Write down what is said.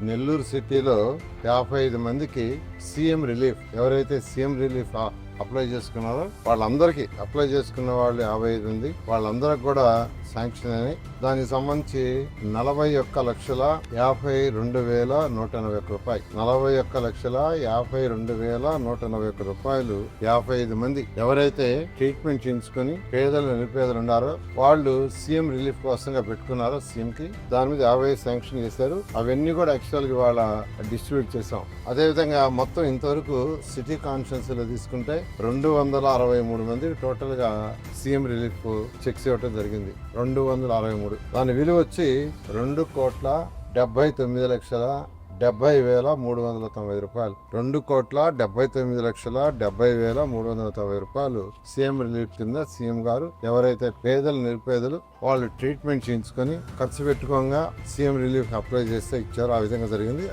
నెల్లూరు సిటీలో యాభై ఐదు మందికి సీఎం రిలీఫ్ ఎవరైతే సీఎం రిలీఫ్ అప్లై చేసుకున్నారో వాళ్ళందరికీ అప్లై చేసుకున్న వాళ్ళు యాభై ఐదు మంది వాళ్ళందరికి కూడా శాంక్షన్ అని. దానికి సంబంధించి నలభై ఒక్క లక్షల యాభై రెండు వేల నూట ఎనభై ఒక్క రూపాయలు. నలభై ఒక్క లక్షల యాభై రెండు వేల నూట ఎనభై ఒక్క రూపాయలు యాభై ఐదు మంది ఎవరైతే ట్రీట్మెంట్ చేయించుకొని పేదలు నిరుపేదలు ఉన్నారో వాళ్ళు సీఎం రిలీఫ్ కోసంగా పెట్టుకున్నారో సీఎం కి దాని మీద యాభై శాంక్షన్ చేశారు. అవన్నీ కూడా యాక్చువల్గా వాళ్ళ డిస్ట్రిబ్యూట్ చేసాం అదే విధంగా మొత్తం ఇంతవరకు సిటీ కాన్ఫరెన్స్లో తీసుకుంటే రెండు వందల అరవై మూడు మంది టోటల్గా సీఎం రిలీఫ్ చెక్స్ ఇవ్వడం జరిగింది. రెండు వందల అరవై మూడు. దాని విలువ వచ్చి రెండు కోట్ల డెబ్బై తొమ్మిది లక్షల డెబ్బై వేల మూడు వందల తొంభై రూపాయలు. రెండు కోట్ల డెబ్బై తొమ్మిది లక్షల డెబ్బై వేల మూడు వందల తొంభై రూపాయలు. సీఎం రిలీఫ్ కింద సీఎం గారు ఎవరైతే పేదలు నిరుపేదలు వాళ్ళు ట్రీట్మెంట్ చేయించుకొని ఖర్చు పెట్టుకోగా సీఎం రిలీఫ్ అప్లై చేస్తే ఇచ్చారో ఆ విధంగా జరిగింది.